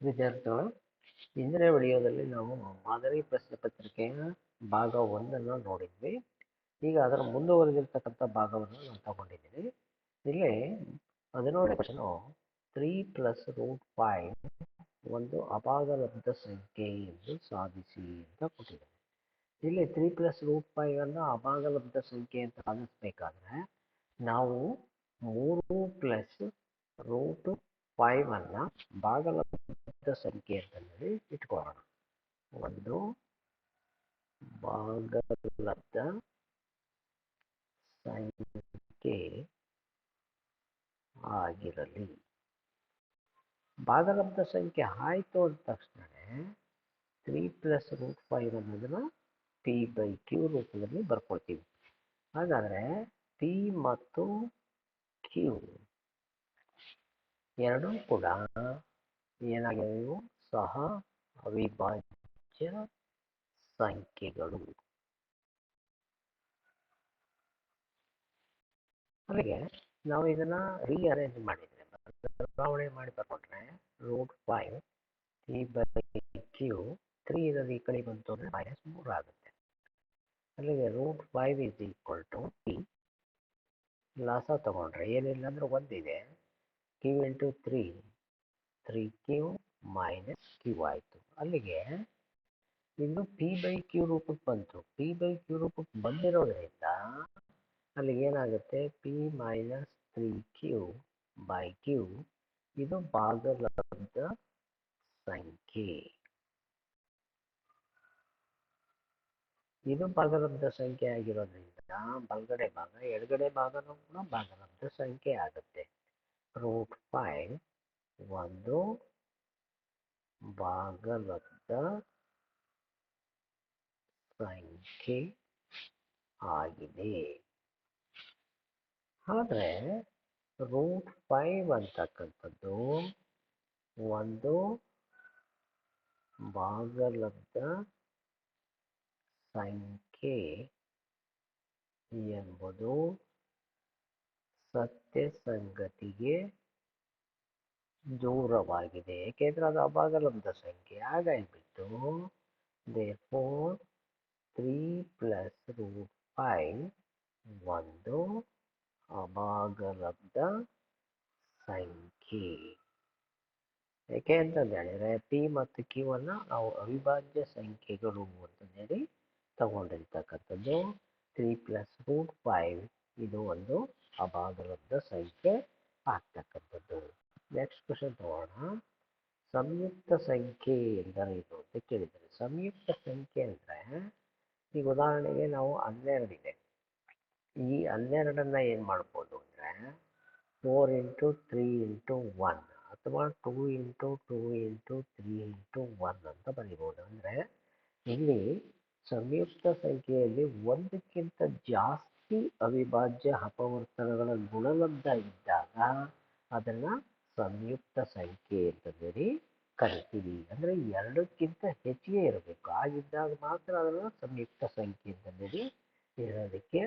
ವಿದ್ಯಾರ್ಥಿಗಳು ಇಂದಿನ ವಿಡಿಯೋದಲ್ಲಿ ನಾವು ಮಾದರಿ ಪ್ರಶ್ನೆ ಪತ್ರಿಕೆಯ ಭಾಗ ಒಂದನ್ನು ನೋಡಿದ್ವಿ. ಈಗ ಅದರ ಮುಂದುವರೆದಿರ್ತಕ್ಕಂಥ ಭಾಗವನ್ನು ನಾವು ತಗೊಂಡಿದ್ದೀವಿ. ಇಲ್ಲಿ ಹದಿನೇಳು question three plus root five ಒಂದು ಅಭಾಗಲಬ್ಧ ಸಂಖ್ಯೆ ಎಂದು ಸಾಧಿಸಿ ಅಂತ ಕೊಟ್ಟಿದ್ದಾರೆ. ಇಲ್ಲಿ ತ್ರೀ ಪ್ಲಸ್ ರೂಟ್ ಫೈವ್ ಅನ್ನು ಅಭಾಗಲಬ್ಧ ಸಂಖ್ಯೆ ಅಂತ ಸಾಧಿಸ್ಬೇಕಾದ್ರೆ, ನಾವು ಮೂರು ಪ್ಲಸ್ ರೂಟ್ ಫೈವನ್ನು ಭಾಗಲಬ್ಧ ಸಂಖ್ಯೆ ಅಂತಂದೇಳಿ ಇಟ್ಕೊಳ್ಳೋಣ ಒಂದು ಭಾಗಲಬ್ಧ ಸಂಖ್ಯೆ ಆಗಿರಲಿ ಭಾಗಲಬ್ಧ ಸಂಖ್ಯೆ ಆಯಿತು ಅಂದ ತಕ್ಷಣ ತ್ರೀ ಪ್ಲಸ್ ರೂಟ್ ಫೈವ್ ಅನ್ನೋದನ್ನು ಪಿ ಬೈ ಕ್ಯೂ ರೂಪದಲ್ಲಿ ಬರ್ಕೊಳ್ತೀವಿ. ಹಾಗಾದರೆ ಪಿ ಮತ್ತು ಕ್ಯೂ ಎರಡೂ ಕೂಡ ಏನಾಗಿವೆ ಸಹ ಅವಿಭಾಜ್ಯ ಸಂಖ್ಯೆಗಳು. ಅಲ್ಲಿಗೆ ನಾವು ಇದನ್ನ ರೀಅರೇಂಜ್ ಮಾಡಿದ್ರೆ ಬದಲಾವಣೆ ಮಾಡಿ ಬರ್ಕೊಂಡ್ರೆ root five three by Q three ಇರೋದು ಈ ಕಡೆ ಬಂತು ಅಂದರೆ ಮೈನಸ್ ಮೂರು ಆಗುತ್ತೆ. ಅಲ್ಲಿಗೆ root five is equal to T ಲಾಸ ತಗೊಂಡ್ರೆ ಏನಿಲ್ಲ ಅಂದ್ರೆ ಒಂದಿದೆ. Q into three three Q minus Q ಆಯಿತು. ಅಲ್ಲಿಗೆ ಇನ್ನು ಪಿ ಬೈ ಕ್ಯೂ ರೂಪಕ್ಕೆ ಬಂತು. ಪಿ ಬೈ ಕ್ಯೂ ರೂಪಕ್ಕೆ ಬಂದಿರೋದ್ರಿಂದ ಅಲ್ಲಿಗೆ ಏನಾಗುತ್ತೆ? P minus three Q by Q ಇದು ಭಾಗಲಬ್ಧ ಸಂಖ್ಯೆ. ಇದು ಭಾಗಲಬ್ಧ ಸಂಖ್ಯೆ ಆಗಿರೋದ್ರಿಂದ ಬಲಗಡೆ ಭಾಗ, ಎಡಗಡೆ ಭಾಗನೂ ಕೂಡ ಭಾಗಲಬ್ಧ ಸಂಖ್ಯೆ ಆಗುತ್ತೆ. ರೂಟ್ ಫೈವ್ ಒಂದು ಭಾಗಲಬ್ಧ ಸಂಖ್ಯೆ ಆಗಿದೆ. ಆದರೆ ರೂಟ್ ಫೈವ್ ಅಂತಕ್ಕಂಥದ್ದು ಒಂದು ಭಾಗಲಬ್ಧ ಸಂಖ್ಯೆ ಎಂಬುದು ಸತ್ಯ ಸಂಗತಿಗೆ ದೂರವಾಗಿದೆ. ಏಕೆಂದರೆ ಅದು ಅಭಾಗಲಬ್ಧ ಸಂಖ್ಯೆ. ಹಾಗಾಗಿಬಿಟ್ಟು they four three plus root five ಒಂದು ಅಭಾಗಲಬ್ಧ ಸಂಖ್ಯೆ. ಯಾಕೆ ಅಂತಂದು ಹೇಳಿದ್ರೆ ಪಿ ಮತ್ತು ಕ್ಯೂ ಅನ್ನು ನಾವು ಅವಿಭಾಜ್ಯ ಸಂಖ್ಯೆಗಳು ಅಂತಂದೇಳಿ ತಗೊಂಡಿರ್ತಕ್ಕಂಥದ್ದು ತ್ರೀ ಪ್ಲಸ್ ರೂಟ್ ಫೈವ್ ಇದು ಒಂದು ಅಭಾಗಲಬ್ಧ ಸಂಖ್ಯೆ ಆಗ್ತಕ್ಕಂಥದ್ದು. ನೆಕ್ಸ್ಟ್ ಕ್ವಶನ್ ತಗೋಣ. ಸಂಯುಕ್ತ ಸಂಖ್ಯೆ ಎಂದರೆ ಇದು ಅಂತ ಕೇಳಿದ್ದಾರೆ. ಸಂಯುಕ್ತ ಸಂಖ್ಯೆ ಅಂದರೆ, ಈಗ ಉದಾಹರಣೆಗೆ ನಾವು ಹನ್ನೆರಡಿದೆ. ಈ ಹನ್ನೆರಡನ್ನ ಏನು ಮಾಡ್ಬೋದು ಅಂದರೆ four into three into one ಅಥವಾ two into two into three into one ಅಂತ ಬರಿಬೋದು. ಅಂದರೆ ಇಲ್ಲಿ ಸಂಯುಕ್ತ ಸಂಖ್ಯೆಯಲ್ಲಿ ಒಂದಕ್ಕಿಂತ ಜಾಸ್ತಿ ಅವಿಭಾಜ್ಯ ಅಪವರ್ತನಗಳ ಗುಣಲಬ್ಧ ಇದ್ದಾಗ ಅದನ್ನು ಸಂಯುಕ್ತ ಸಂಖ್ಯೆ ಅಂತಂದೇಳಿ ಕರಿತೀವಿ. ಅಂದರೆ ಎರಡಕ್ಕಿಂತ ಹೆಚ್ಚಿಗೆ ಇರಬೇಕು. ಆಗಿದ್ದಾಗ ಮಾತ್ರ ಅದನ್ನು ಸಂಯುಕ್ತ ಸಂಖ್ಯೆ ಅಂತಂದೇಳಿ ಹೇಳೋದಕ್ಕೆ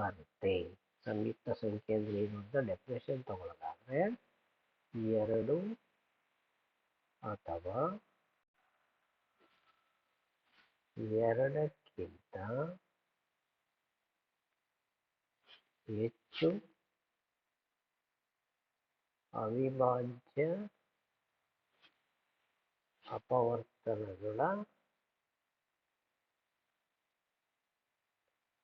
ಬರುತ್ತೆ. ಸಂಯುಕ್ತ ಸಂಖ್ಯೆ ಅಂದರೆ ಏನು ಅಂತ ಡೆಫಿನೇಷನ್ ತಗೊಳ್ಳೋದಾದರೆ ಎರಡು ಅಥವಾ ಎರಡಕ್ಕಿಂತ ಹೆಚ್ಚು ಅವಿಭಾಜ್ಯ ಅಪವರ್ತನಗಳ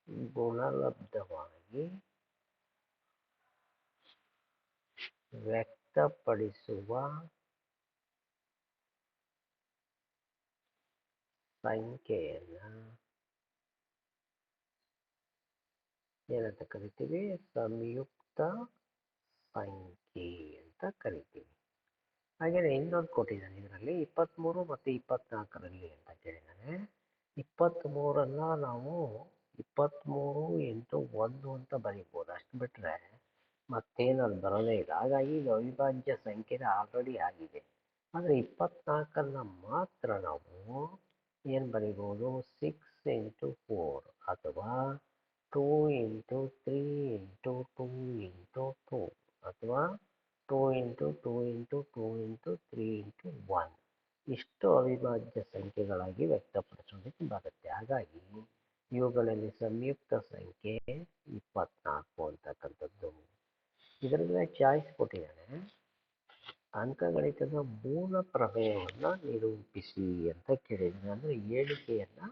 ಗುಣಲಬ್ಧವಾಗಿ ವ್ಯಕ್ತಪಡಿಸುವ ಸಂಖ್ಯೆಯನ್ನು ಏನಂತ ಕರಿತೀವಿ? ಸಂಯುಕ್ತ ಸಂಖ್ಯೆ ಅಂತ ಕರಿತೀವಿ. ಹಾಗೆಯೇ ಇನ್ನೊಂದು ಕೊಟ್ಟಿದ್ದಾನೆ ಇದರಲ್ಲಿ. ಇಪ್ಪತ್ತ್ಮೂರು ಮತ್ತು ಇಪ್ಪತ್ತ್ನಾಲ್ಕರಲ್ಲಿ ಅಂತ ಕೇಳಿದ್ದಾನೆ. ಇಪ್ಪತ್ತ್ಮೂರನ್ನು ನಾವು ಇಪ್ಪತ್ತ್ಮೂರು ಇಂಟು ಒಂದು ಅಂತ ಬರೀಬೋದು. ಅಷ್ಟು ಬಿಟ್ಟರೆ ಮತ್ತೇನು ಅಲ್ಲಿ ಬರೋದೇ ಇಲ್ಲ. ಹಾಗಾಗಿ ಇದು ಅವಿಭಾಜ್ಯ ಸಂಖ್ಯೆ ಆಲ್ರೆಡಿ ಆಗಿದೆ. ಆದರೆ ಇಪ್ಪತ್ನಾಲ್ಕನ್ನು ಮಾತ್ರ ನಾವು ಏನು ಬರೀಬೋದು? ಸಿಕ್ಸ್ ಇಂಟು ಫೋರ್ ಅಥವಾ two into three into two into two ಅಥವಾ two into two into two into three into one ಇಷ್ಟು ಅವಿಭಾಜ್ಯ ಸಂಖ್ಯೆಗಳಾಗಿ ವ್ಯಕ್ತಪಡಿಸೋದಕ್ಕೆ ಬರುತ್ತೆ. ಹಾಗಾಗಿ ಇವುಗಳಲ್ಲಿ ಸಂಯುಕ್ತ ಸಂಖ್ಯೆ ಇಪ್ಪತ್ನಾಲ್ಕು ಅಂತಕ್ಕಂಥದ್ದು. ಇದರಲ್ಲಿ ಚಾಯ್ಸ್ ಕೊಟ್ಟಿದ್ದಾರೆ ಅಂಕಗಣಿತದ ಮೂಲ ಪ್ರಮೇಯವನ್ನು ನಿರೂಪಿಸಿ ಅಂತ ಕೇಳಿದ್ರೆ ಅಂದರೆ ಹೇಳಿಕೆಯನ್ನು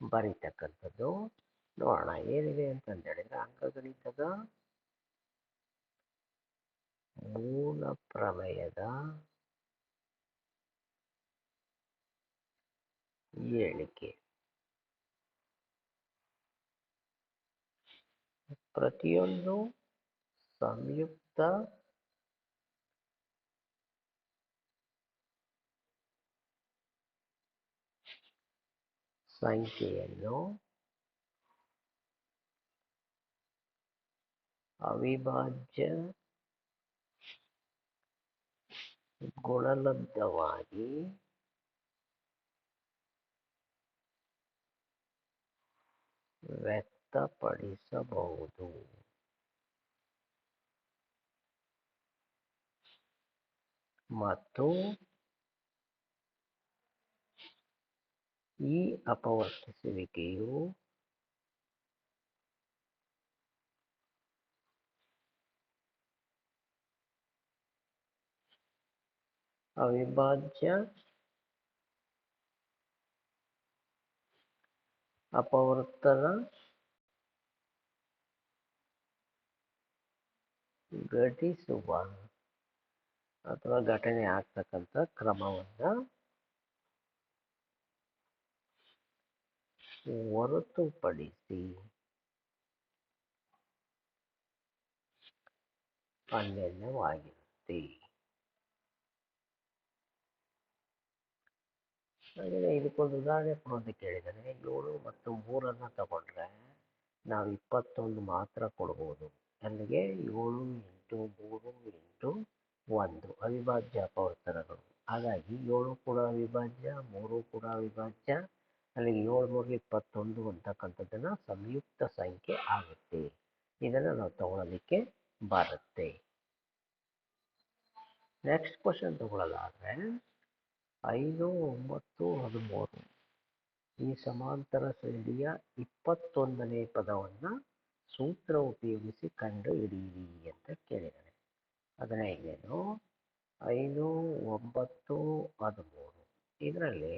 ಬರೀತಕ್ಕಂಥದ್ದು. ನೋಡೋಣ, ಏನಿದೆ ಅಂತಂದು ಹೇಳಿದ್ರೆ ಅಂಕಗಣಿತದ ಮೂಲ ಪ್ರಮೇಯದ ಹೇಳಿಕೆ. ಪ್ರತಿಯೊಂದು ಸಂಯುಕ್ತ ಸಂಖ್ಯೆಯನ್ನು ಅವಿಭಾಜ್ಯ ಗುಣಲಬ್ಧವಾಗಿ ವ್ಯಕ್ತಪಡಿಸಬಹುದು ಮತ್ತು ಈ ಅಪವರ್ತಿಸುವಿಕೆಯು ಅವಿಭಾಜ್ಯ ಅಪವರ್ತನ ಘಟಿಸುವ ಅಥವಾ ಘಟನೆ ಆಗ್ತಕ್ಕಂಥ ಕ್ರಮವನ್ನು ಹೊರತುಪಡಿಸಿ ಅನ್ಯನ್ಯವಾಗಿರುತ್ತೆ. ಹಾಗೆಯೇ ಇದಕ್ಕೊಂದು ಉದಾಹರಣೆ ಕೊಡೋದಕ್ಕೆ ಕೇಳಿದರೆ, ಏಳು ಮತ್ತು ಮೂರನ್ನು ತಗೊಂಡ್ರೆ ನಾವು ಇಪ್ಪತ್ತೊಂದು ಮಾತ್ರ ಕೊಡ್ಬೋದು. ಅಲ್ಲಿಗೆ ಏಳು ಎಂಟು ಮೂರು ಎಂಟು ಒಂದು ಅವಿಭಾಜ್ಯ ಅಪವರ್ತನಗಳು ಹಾಗಾಗಿ ಏಳು ಕೂಡ ಅವಿಭಾಜ್ಯ, ಮೂರು ಕೂಡ ಅವಿಭಾಜ್ಯ, ಅಲ್ಲಿಗೆ ಏಳು ಮೂರು ಇಪ್ಪತ್ತೊಂದು ಅಂತಕ್ಕಂಥದ್ದನ್ನು ಸಂಯುಕ್ತ ಸಂಖ್ಯೆ ಆಗುತ್ತೆ. ಇದನ್ನು ನಾವು ತಗೊಳ್ಳೋದಕ್ಕೆ ಬರುತ್ತೆ. ನೆಕ್ಸ್ಟ್ ಕ್ವಶನ್ ತಗೊಳ್ಳೋದಾದ್ರೆ ಐದು, ಒಂಬತ್ತು, ಹದಿಮೂರು ಈ ಸಮಾಂತರ ಶ್ರೇಣಿಯ ಇಪ್ಪತ್ತೊಂದನೇ ಪದವನ್ನು ಸೂತ್ರ ಉಪಯೋಗಿಸಿ ಕಂಡು ಹಿಡಿಯಿರಿ ಅಂತ ಕೇಳಿದ್ದಾನೆ. ಅದನ್ನ ಹೇಗೇನು ಐದು, ಒಂಬತ್ತು, ಹದಿಮೂರು. ಇದರಲ್ಲಿ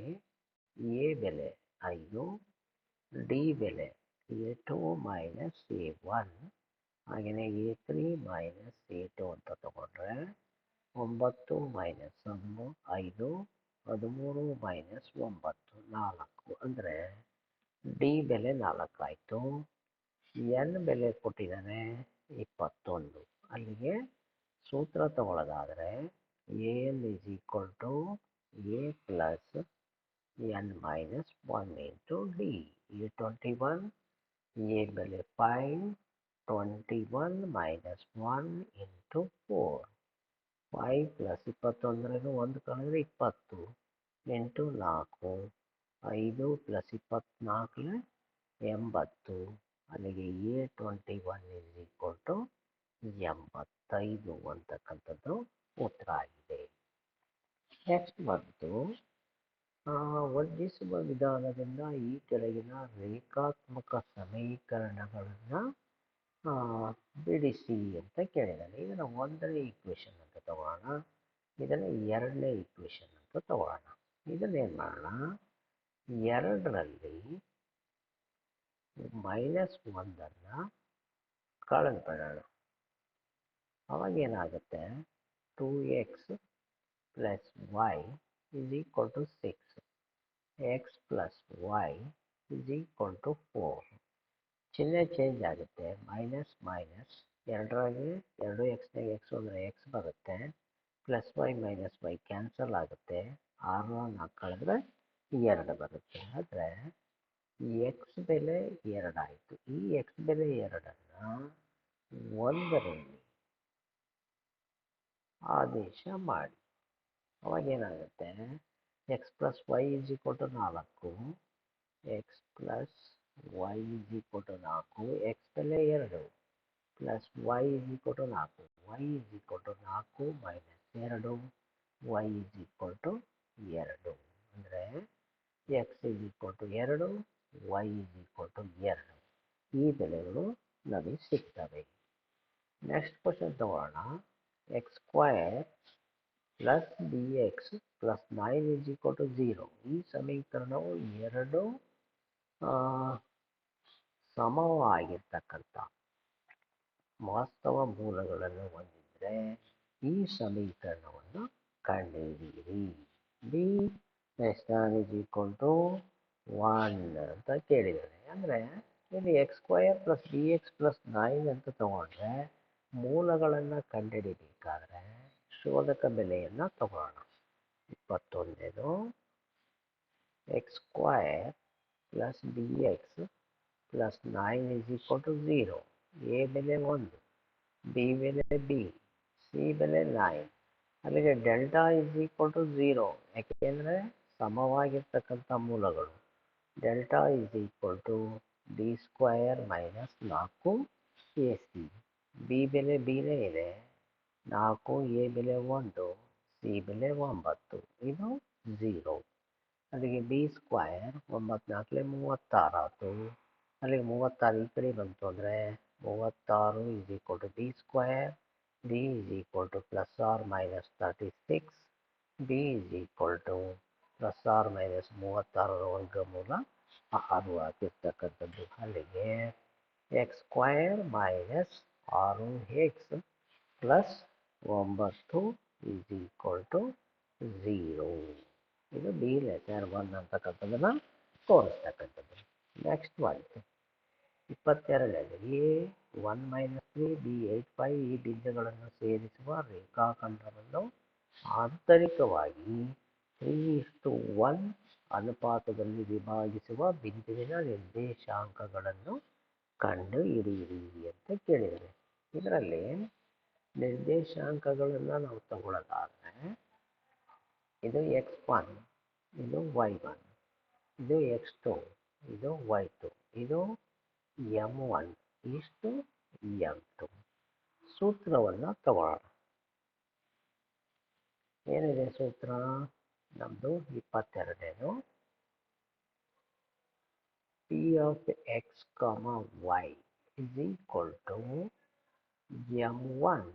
ಎ ಬೆಲೆ ಐದು, ಡಿ ಬೆಲೆ A two minus A one. ಹಾಗೆಯೇ A three minus A two ಅಂತ ತಗೊಂಡ್ರೆ ಒಂಬತ್ತು ಮೈನಸ್ ಒಂದು ಐದು, ಹದಿಮೂರು ಮೈನಸ್ ಒಂಬತ್ತು ನಾಲ್ಕು. ಅಂದರೆ ಡಿ ಬೆಲೆ ನಾಲ್ಕು ಆಯಿತು. ಎನ್ ಬೆಲೆ ಕೊಟ್ಟಿದ್ದಾನೆ? ಇಪ್ಪತ್ತೊಂದು. ಅಲ್ಲಿಗೆ ಸೂತ್ರ ತಗೊಳ್ಳೋದಾದರೆ L is equal to A plus N minus one into D. A twenty one, A ಬೆಲೆ five twenty one minus one into four. Five plus ಇಪ್ಪತ್ತೊಂದರಲ್ಲಿ ಒಂದು ಕಳೆದ್ರೆ ಇಪ್ಪತ್ತು, ಎಂಟು ನಾಲ್ಕು. ಐದು ಪ್ಲಸ್ ಇಪ್ಪತ್ತ್ನಾಲ್ಕು ಎಂಬತ್ತು. ಅಲ್ಲಿಗೆ A twenty one is equal to ಎಂಬತ್ತೈದು ಅಂತಕ್ಕಂಥದ್ದು ಉತ್ತರ ಆಗಿದೆ. ನೆಕ್ಸ್ಟ್ ಬಂತು ವರ್ಜಿಸುವ ವಿಧಾನದಿಂದ ಈ ಕೆಳಗಿನ ರೇಖಾತ್ಮಕ ಸಮೀಕರಣಗಳನ್ನು ಬಿಡಿಸಿ ಅಂತ ಕೇಳಿದ್ದಾರೆ ಇದನ್ನು ಒಂದನೇ ಈಕ್ವೇಷನ್ ಅಂತ ತಗೊಳ್ಳೋಣ ಇದನ್ನು ಎರಡನೇ ಈಕ್ವೇಷನ್ ಅಂತ ತಗೊಳ್ಳೋಣ ಇದನ್ನೇನು ಮಾಡೋಣ? ಎರಡರಲ್ಲಿ ಮೈನಸ್ ಒಂದನ್ನು ಕಳೆದು ಬಿಡೋಣ. ಅವಾಗ ಏನಾಗುತ್ತೆ? Two X plus Y is equal to six X plus Y is equal to four ಚಿಹ್ನೆ ಚೇಂಜ್ ಆಗುತ್ತೆ. ಮೈನಸ್ ಮೈನಸ್ ಎರಡರಾಗಿ ಎರಡು ಎಕ್ಸ್ನಾಗ ಎಕ್ಸ್ ಅಂದರೆ ಎಕ್ಸ್ ಬರುತ್ತೆ. Plus Y minus Y cancel ಆಗುತ್ತೆ. ಆರು ನಾಲ್ಕು ಕಳೆದ್ರೆ ಎರಡು ಬರುತ್ತೆ. ಆದರೆ ಎಕ್ಸ್ ಬೆಲೆ ಎರಡಾಯಿತು. ಈ ಎಕ್ಸ್ ಬೆಲೆ ಎರಡನ್ನು ಒಂದರಲ್ಲಿ ಆದೇಶ ಮಾಡಿ. ಅವಾಗೇನಾಗುತ್ತೆ X plus Y is equal to ನಾಲ್ಕು. X plus Y is equal to ನಾಲ್ಕು. ಎಕ್ಸ್ ಬೆಲೆ ಎರಡು plus Y is equal to ನಾಲ್ಕು. ವೈ ಇಸ್ ಈಕ್ವಲ್ ಟು ನಾಲ್ಕು ಮೈನಸ್ ಎರಡು. ವೈ ಇಸ್ ಈಕ್ವಲ್ ಟು ಎರಡು. ಅಂದರೆ ಎಕ್ಸ್ ಇಸ್ ಈಕ್ವಲ್ ಟು ಎರಡು ವೈ ಟು ಎರಡು ಈ ಬೆಲೆಗಳು ನಮಗೆ ಸಿಗ್ತವೆ. ನೆಕ್ಸ್ಟ್ ಕ್ವಶನ್ ತಗೊಳ್ಳೋಣ X square plus B X plus nine is equal to zero ಈ ಸಮೀಕರಣವು ಎರಡು ಸಮವಾಗಿರ್ತಕ್ಕಂಥ ವಾಸ್ತವ ಮೂಲಗಳನ್ನು ಹೊಂದಿದ್ರೆ ಈ ಸಮೀಕರಣವನ್ನು ಕಂಡುಹಿಡಿಯಿರಿ. B S is equal to one ಅಂತ ಕೇಳಿದ್ದಾರೆ ಅಂದರೆ ಇಲ್ಲಿ X square plus B X plus nine ಅಂತ ತಗೊಂಡ್ರೆ ಮೂಲಗಳನ್ನು ಕಂಡುಹಿಡಿಬೇಕಾದ್ರೆ ಶೋಧಕ ಬೆಲೆಯನ್ನು ತಗೊಳ್ಳೋಣ ಇಪ್ಪತ್ತೊಂದೇದು X square plus B X plus nine is equal to zero A ಬೆಲೆ ಒಂದು ಬಿ ಬೆಲೆ ಬಿ ಸಿ ಬೆಲೆ ನೈನ್ ಅಲ್ಲಿಗೆ delta is equal to zero ಯಾಕೆಂದರೆ ಸಮವಾಗಿರ್ತಕ್ಕಂಥ ಮೂಲಗಳು. Delta is equal to B square minus ನಾಲ್ಕು ಎ ಸಿ ಬಿ ಬೆಲೆ ಬಿನೇ ಇದೆ ನಾಲ್ಕು ಎ ಬೆಲೆ ಒಂದು ಸಿ ಬೆಲೆ ಒಂಬತ್ತು ಇದು ಝೀರೋ ಅಲ್ಲಿಗೆ ಬಿ ಸ್ಕ್ವಯರ್ ಒಂಬತ್ತು ನಾಲ್ಕಲೆ ಮೂವತ್ತಾರು ಆಯಿತು ಅಲ್ಲಿಗೆ ಮೂವತ್ತಾರು ಈ ಕಡೆ ಬಂತು ಅಂದರೆ ಮೂವತ್ತಾರು is equal to B square B is equal to plus R minus thirty six B is equal to plus minus ಮೂವತ್ತಾರರ ವರ್ಗಮೂಲ ಆರು ಆಗಿರ್ತಕ್ಕಂಥದ್ದು ಅಲ್ಲಿಗೆ ಎಕ್ಸ್ ಸ್ಕ್ವಯರ್ ಮೈನಸ್ ಆರು ಎಕ್ಸ್ ಪ್ಲಸ್ ಒಂಬತ್ತು ಈಸ್ ಈಕ್ವಲ್ ಟು ಝೀರೋ ಇದು ಬಿ ಲೆಟರ್ ಒನ್ ಅಂತಕ್ಕಂಥದ್ದನ್ನು ತೋರಿಸ್ತಕ್ಕಂಥದ್ದು. Next one ಇಪ್ಪತ್ತೆರಡರಲ್ಲಿ one minus three B eight five ಈ ಬಿಂದುಗಳನ್ನು ಸೇರಿಸುವ ರೇಖಾಖಂಡವನ್ನು ಆಂತರಿಕವಾಗಿ ತ್ರೀ ಇಷ್ಟು ಒನ್ ಅನುಪಾತದಲ್ಲಿ ವಿಭಾಗಿಸುವ ಬಿಂದುವಿನ ನಿರ್ದೇಶಾಂಕಗಳನ್ನು ಕಂಡು ಹಿಡಿಯಿರಿ ಅಂತ ಕೇಳಿದರೆ ಇದರಲ್ಲಿ ನಿರ್ದೇಶಾಂಕಗಳನ್ನು ನಾವು ತಗೊಳ್ಳೋದಾದರೆ, ಇದು ಎಕ್ಸ್ ಒನ್ ಇದು ವೈ ಒನ್ ಇದು ಎಕ್ಸ್ ಟು ಇದು ವೈ ಟು ಇದು ಎಂ ಒನ್ ಇಷ್ಟು ಎಂ ಟು ಸೂತ್ರವನ್ನು ತಗೊಳ್ಳೋಣ. ಏನಿದೆ ಸೂತ್ರ? ನಮ್ಮದು ಇಪ್ಪತ್ತೆರಡನೇದು. P of X comma Y is equal to M one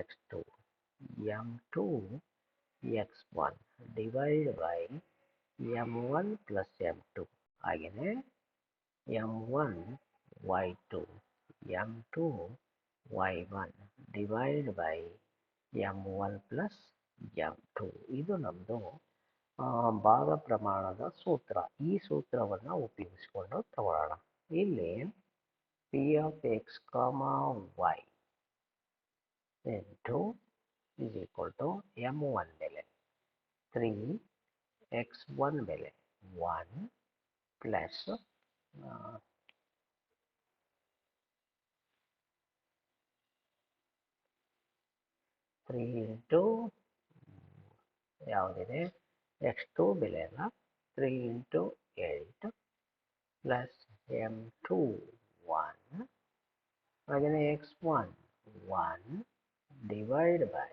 X two M two X one divide by M one plus M two ಹಾಗೆಯೇ M one Y two M two Y one divide by M one plus M two ಇದು ನಮ್ಮದು ಭಾಗ ಪ್ರಮಾಣದ ಸೂತ್ರ. ಈ ಸೂತ್ರವನ್ನು ಉಪಯೋಗಿಸಿಕೊಂಡು ತಗೊಳ್ಳೋಣ. ಇಲ್ಲಿ P of X comma Y ಎಂಟು is equal to M one ಬೆಲೆ. ತ್ರೀ ಎಕ್ಸ್ ಒನ್ ಬೆಲೆ. ಒನ್ ಪ್ಲಸ್ ತ್ರೀ ಇಂಟು ಯಾವುದಿದೆ? ಎಕ್ಸ್ ಟು ಬೆಲೆ ಅಲ್ಲ three into eight plus M two one ಹಾಗೆಯೇ X one one divide by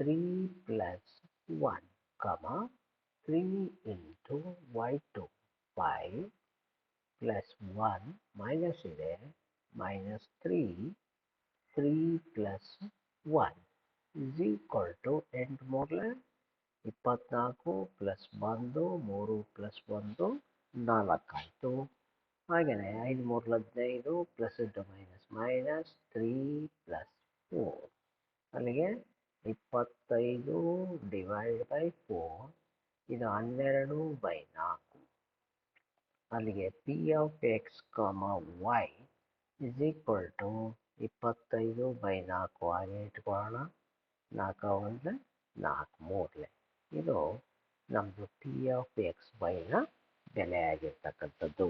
three plus one comma three into Y two five plus one minus ಇದೆ minus three three plus one is equal to ಎಂಟು ಮೂರಲೆ ಇಪ್ಪತ್ನಾಲ್ಕು plus ಒಂದು, ಮೂರು plus ಒಂದು, ನಾಲ್ಕಾಯಿತು. ಹಾಗೆಯೇ ಐದು ಮೂರು ಹದಿನೈದು plus into minus minus three plus four. ಅಲ್ಲಿಗೆ ಇಪ್ಪತ್ತೈದು ಡಿವೈಡ್ ಬೈ ಫೋರ್, ಇದು ಹನ್ನೆರಡು ಬೈ ನಾಲ್ಕು. ಅಲ್ಲಿಗೆ P of X comma Y is equal to ಇಪ್ಪತ್ತೈದು ಬೈ ನಾಲ್ಕು. ಹಾಗೆ ಇಟ್ಕೊಳ್ಳೋಣ. ನಾಲ್ಕು ಒಂದಲೆ ನಾಲ್ಕು ಮೂರಲೆ. ಇದು ನಮ್ಮದು ಪಿ ಆಫ್ ಎಕ್ಸ್ ವೈನ ಬೆಲೆ ಆಗಿರ್ತಕ್ಕಂಥದ್ದು.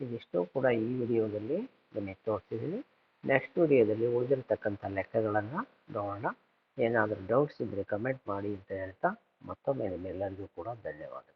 ಇದಿಷ್ಟು ಕೂಡ ಈ ವಿಡಿಯೋದಲ್ಲಿ ನಿಮಗೆ ತೋರಿಸಿದ್ದೀನಿ. ನೆಕ್ಸ್ಟ್ ವಿಡಿಯೋದಲ್ಲಿ ಉಳಿದಿರ್ತಕ್ಕಂಥ ಲೆಕ್ಕಗಳನ್ನು ನೋಡೋಣ. ಏನಾದರೂ ಡೌಟ್ಸ್ ಇದ್ದರೆ ಕಮೆಂಟ್ ಮಾಡಿ ಅಂತ ಹೇಳ್ತಾ ಮತ್ತೊಮ್ಮೆ ನಿಮ್ಮೆಲ್ಲರಿಗೂ ಕೂಡ ಧನ್ಯವಾದ